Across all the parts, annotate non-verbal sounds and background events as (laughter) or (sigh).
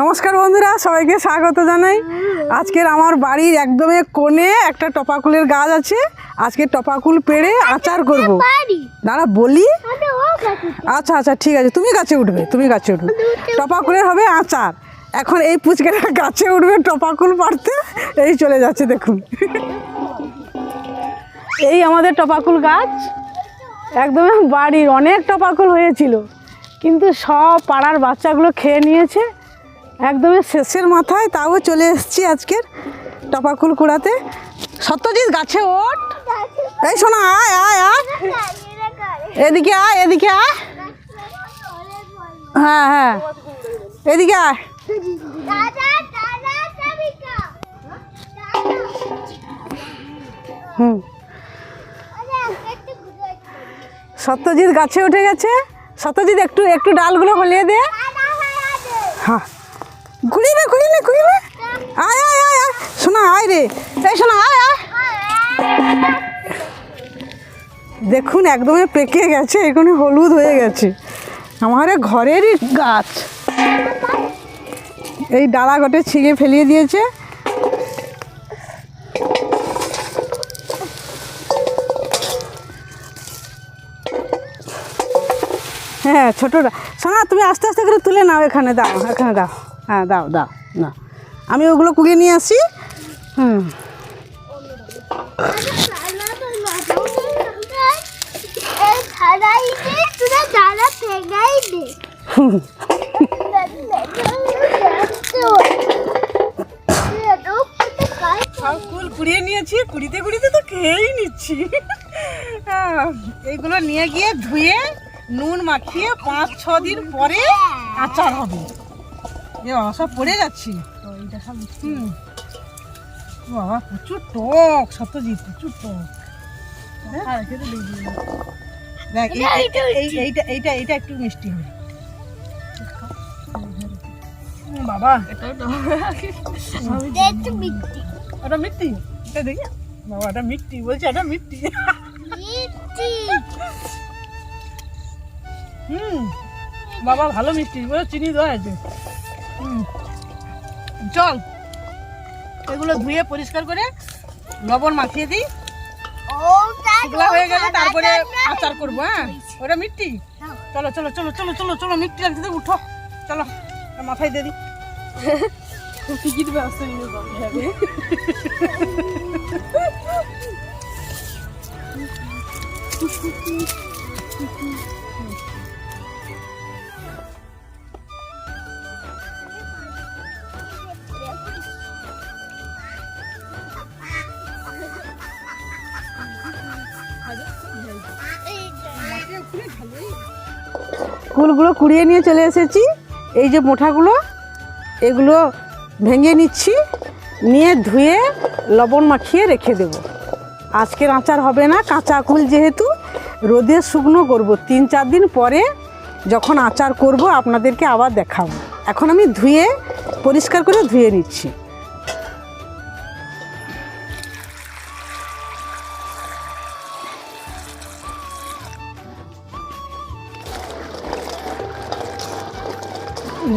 নমস্কার বন্ধুরা সবাইকে স্বাগত জানাই। আজকের আমার বাড়ির একদমে কোণে একটা টপাকুলের গাছ আছে। আজকে টপাকুল পেড়ে আচার করব। দাঁড়া বলি? আচ্ছা আচ্ছা ঠিক আছে তুমি গাছে উঠবে তুমি গাছে উঠবে। টপাকুলের হবে আচার। এখন এই পুচকেটা গাছে উঠবে টপাকুল পাড়তে। এই চলে যাচ্ছে দেখুন। এই আমাদের টপাকুল গাছ। একদমই বাড়ির অনেক টপাকুল হয়েছিল। কিন্তু সব পাড়ার বাচ্চাগুলো খেয়ে নিয়েছে। একদমই শেষের মাথায় তাও চলে এসেছি আজকের টপাকুল কুড়াতে। সত্যজিৎ, গাছে ওঠ। এই শোনা, আয় আয় আয়। এদিকে আয় এদিকে আয়। হ্যাঁ হ্যাঁ। এদিকে আয়। হুম। সত্যজিৎ, গাছে উঠে গেছে। সত্যজিৎ একটু একটু ডালগুলো হলিয়ে দে। হ্যাঁ। ঘুরিয়ে নে ঘুরিয়ে নে ঘুরিয়ে নে আয় আয় আয় আয়। শোনা আয় রে। এই শোনা আয় আয়। দেখুন, একদমই পেকে গেছে এখানে হলুদ হয়ে গেছে। আমার ঘরেরই গাছ। এই ডালা গটে ছিঁড়ে ফেলিয়ে দিয়েছে। হ্যাঁ ছোটোটা শোনা তুমি আস্তে আস্তে করে তুলে নাও এখানে দাও এখানে দাও। হ্যাঁ দাও দাও না। আমি ওগুলো কুড়িয়ে নিয়ে আসি। হুম। ফুল কুড়িয়ে নিয়েছি কুড়িতে কুড়িতে তো খেয়েই নিচ্ছি। হ্যাঁ, এইগুলো নিয়ে গিয়ে ধুয়ে নুন মাখিয়ে পাঁচ ছ দিন পরে আচার হবে। এ বাবা সব পড়ে যাচ্ছি। হুম। বাবা প্রচুর টক সত্যজিৎ প্রচুর টক। দেখ। এই- এই- এই- এইটা এইটা এইটা একটু মিষ্টি হবে। বাবা। এটা মিষ্টি। এটা দেখি। বাবা এটা মিষ্টি। বলছে এটা মিষ্টি। হুম বাবা ভালো মিষ্টি বলে চিনি দেওয়া আছে হুম চল এগুলো ধুয়ে পরিষ্কার করে লবণ মাখিয়ে দিই। শুকলা হয়ে গেলে তারপরে আচার করব হ্যাঁ? ওটা মিষ্টি? চলো চলো চলো চলো চলো চলো মিষ্টি লাগছে উঠো। চলো মাথায় দিয়ে দিই। টিকিট ব্যবস্থা নিয়ে যাবে। (laughs) ফুলগুলো কুড়িয়ে নিয়ে চলে এসেছি। এই যে মোঠাগুলো, এগুলো ভেঙে নিচ্ছি, নিয়ে ধুয়ে লবণ মাখিয়ে রেখে দেব। আজকের আচার হবে না, কাঁচা কুল যেহেতু, রোদে শুকনো করব। তিন চার দিন পরে যখন আচার করব, আপনাদেরকে আবার দেখাবো। এখন আমি ধুয়ে, পরিষ্কার করে ধুয়ে নিচ্ছি।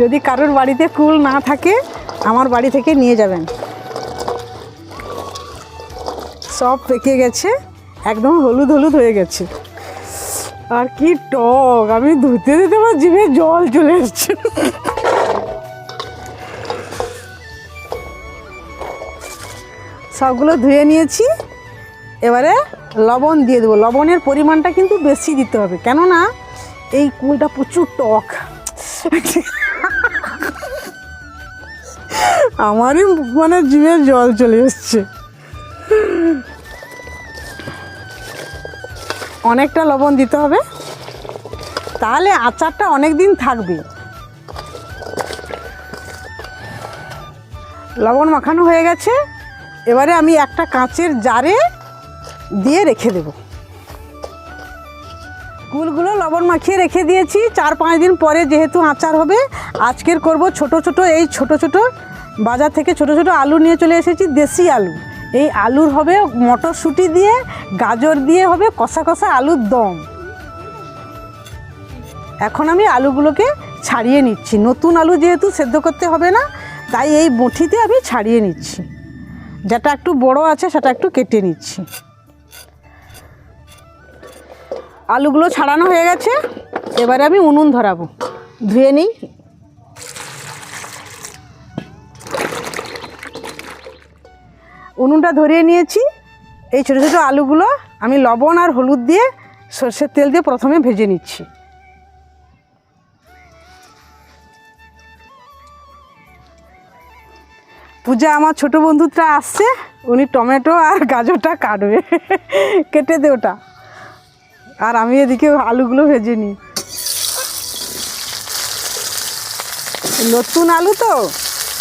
যদি কারোর বাড়িতে কুল না থাকে, আমার বাড়ি থেকে নিয়ে যাবেন। সব পেকে গেছে, একদম হলুদ হলুদ হয়ে গেছে। আর কি টক, আমি ধুতে ধুতে আমার জিভে জল চলে এসছে সবগুলো ধুয়ে নিয়েছি, এবারে লবণ দিয়ে দেবো। লবণের পরিমাণটা কিন্তু বেশি দিতে হবে, কেননা এই কুলটা প্রচুর টক। আমারই মানে জিভে জল চলে এসছে। অনেকটা লবণ দিতে হবে। তাহলে আচারটা অনেক দিন থাকবে। লবণ মাখানো হয়ে গেছে। এবারে আমি একটা কাঁচের জারে দিয়ে রেখে দেব। কুলগুলো লবণ মাখিয়ে রেখে দিয়েছি। চার পাঁচ দিন পরে যেহেতু আচার হবে, আজকের করব ছোট ছোট, এই ছোট ছোট বাজার থেকে ছোট ছোট আলু নিয়ে চলে এসেছি, দেশি আলু। এই আলুর হবে মটরশুঁটি দিয়ে, গাজর দিয়ে হবে কষা কষা আলুর দম। এখন আমি আলুগুলোকে ছাড়িয়ে নিচ্ছি। নতুন আলু যেহেতু সেদ্ধ করতে হবে না, তাই এই মুঠিতে আমি ছাড়িয়ে নিচ্ছি। যেটা একটু বড় আছে, সেটা একটু কেটে নিচ্ছি। আলুগুলো ছাড়ানো হয়ে গেছে, এবারে আমি উনুন ধরাবো। ধুয়ে নিই। উনুনটা ধরিয়ে নিয়েছি। এই ছোটো ছোটো আলুগুলো আমি লবণ আর হলুদ দিয়ে সর্ষের তেল দিয়ে প্রথমে ভেজে নিচ্ছি। পূজা, আমার ছোট বন্ধুটা আসছে, উনি টমেটো আর গাজরটা কাটবে। কেটে দে ওটা। আর আমি এদিকে আলুগুলো ভেজে নিই। নতুন আলু তো,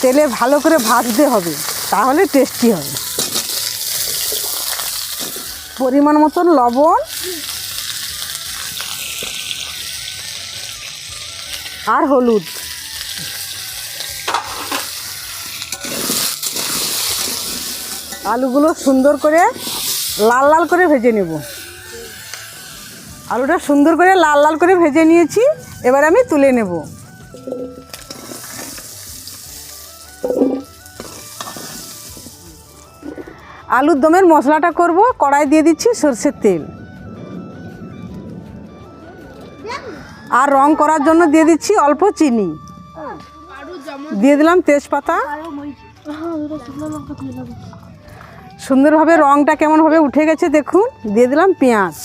তেলে ভালো করে ভাজতে হবে, তাহলে টেস্টি হবে। পরিমাণ মতন লবণ আর হলুদ। আলুগুলো সুন্দর করে লাল লাল করে ভেজে নেব। আলুটা সুন্দর করে লাল লাল করে ভেজে নিয়েছি, এবার আমি তুলে নেব। আলুর দমের মশলাটা করব, কড়াই দিয়ে দিচ্ছি সর্ষের তেল। আর রং করার জন্য দিয়ে দিচ্ছি অল্প চিনি। দিয়ে দিলাম তেজপাতা। সুন্দরভাবে রংটা কেমনভাবে উঠে গেছে দেখুন। দিয়ে দিলাম পেঁয়াজ।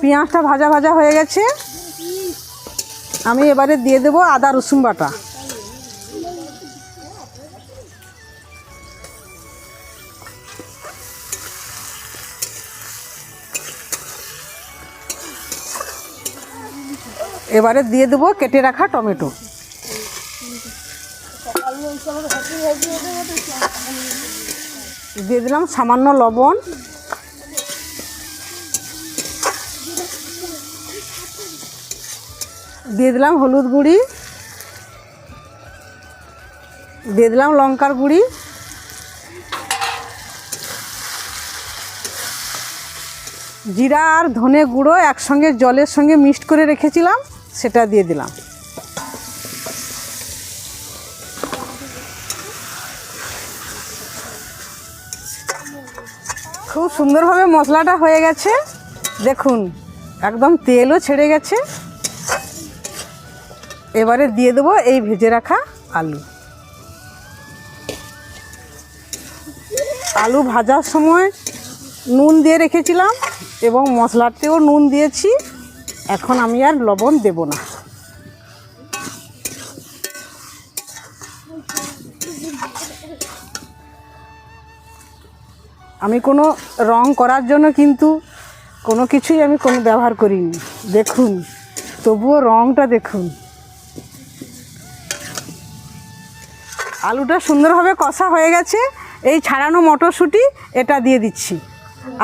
পেঁয়াজটা ভাজা ভাজা হয়ে গেছে। আমি এবারে দিয়ে দেবো আদা, রসুন বাটা। এবারে দিয়ে দেবো কেটে রাখা টমেটো। দিয়ে দিলাম সামান্য লবণ। দিয়ে দিলাম হলুদ গুঁড়ি, দিয়ে দিলাম লঙ্কার গুঁড়ি, জিরা আর ধনে গুঁড়ো একসঙ্গে জলের সঙ্গে মিক্সড করে রেখেছিলাম, সেটা দিয়ে দিলাম। খুব সুন্দরভাবে মশলাটা হয়ে গেছে, দেখুন, একদম তেলও ছেড়ে গেছে। এবারে দিয়ে দেবো এই ভেজে রাখা আলু। আলু ভাজার সময় নুন দিয়ে রেখেছিলাম এবং মশলাতেও নুন দিয়েছি। এখন আমি আর লবণ দেব না। আমি কোনো রং করার জন্য কিন্তু কোনো কিছুই আমি কোনো ব্যবহার করিনি। দেখুন, তবুও রংটা দেখুন। আলুটা সুন্দরভাবে কষা হয়ে গেছে। এই ছাড়ানো মটরশুঁটি এটা দিয়ে দিচ্ছি।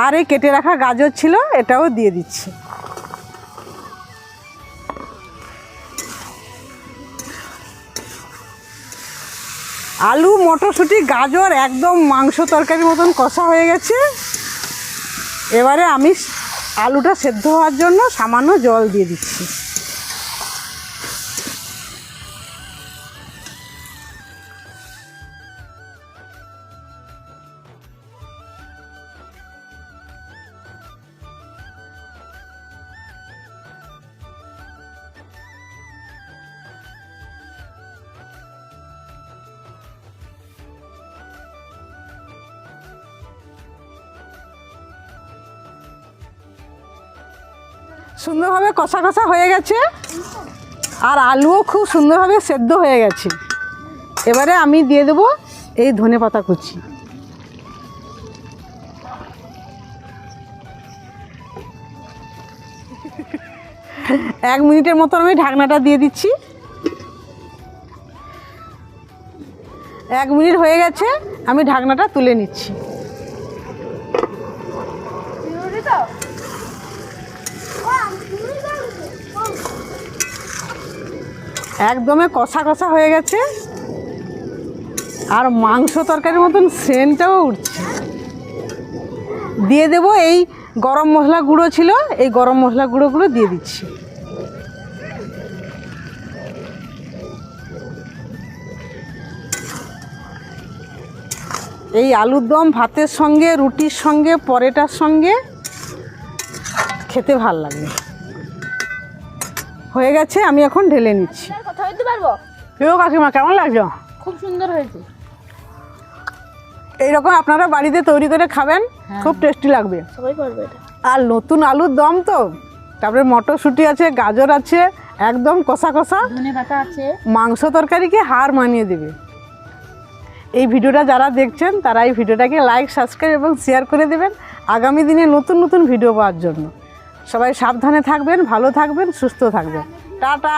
আর এই কেটে রাখা গাজর ছিল, এটাও দিয়ে দিচ্ছি। আলু, মটরশুঁটি, গাজর একদম মাংস তরকারির মতন কষা হয়ে গেছে। এবারে আমি আলুটা সেদ্ধ হওয়ার জন্য সামান্য জল দিয়ে দিচ্ছি। সুন্দরভাবে কষা কষা হয়ে গেছে। আর আলুও খুব সুন্দরভাবে সেদ্ধ হয়ে গেছে। এবারে আমি দিয়ে দেবো এই ধনে পাতা কুচি। এক মিনিটের মতো আমি ঢাকনাটা দিয়ে দিচ্ছি। এক মিনিট হয়ে গেছে, আমি ঢাকনাটা তুলে নিচ্ছি। একদমে কষা কষা হয়ে গেছে। আর মাংস তরকারির মতন সেন্টটাও উঠছে। দিয়ে দেব এই গরম মশলা গুঁড়ো ছিল, এই গরম মশলা গুঁড়োগুলো দিয়ে দিচ্ছি। এই আলুর দম ভাতের সঙ্গে, রুটির সঙ্গে, পরেটার সঙ্গে খেতে ভালো লাগবে হয়ে গেছে আমি এখন ঢেলে নিচ্ছি। কথা বলতে পারব? কেউ কাকিমা কেমন লাগছে খুব সুন্দর হয়েছে। এইরকম আপনারা বাড়িতে তৈরি করে খাবেন খুব টেস্টি লাগবে। সবাই পারবে এটা। আর নতুন আলুর দম তো? তারপরে মটরশুঁটি আছে গাজর আছে একদম কষা কষা। আছে। মাংস তরকারিকে হার মানিয়ে দেবে। এই ভিডিওটা যারা দেখছেন তারা এই ভিডিওটাকে লাইক সাবস্ক্রাইব এবং শেয়ার করে দেবেন। আগামী দিনে নতুন নতুন ভিডিও পাওয়ার জন্য। সবাই সাবধানে থাকবেন ভালো থাকবেন সুস্থ থাকবেন। টাটা।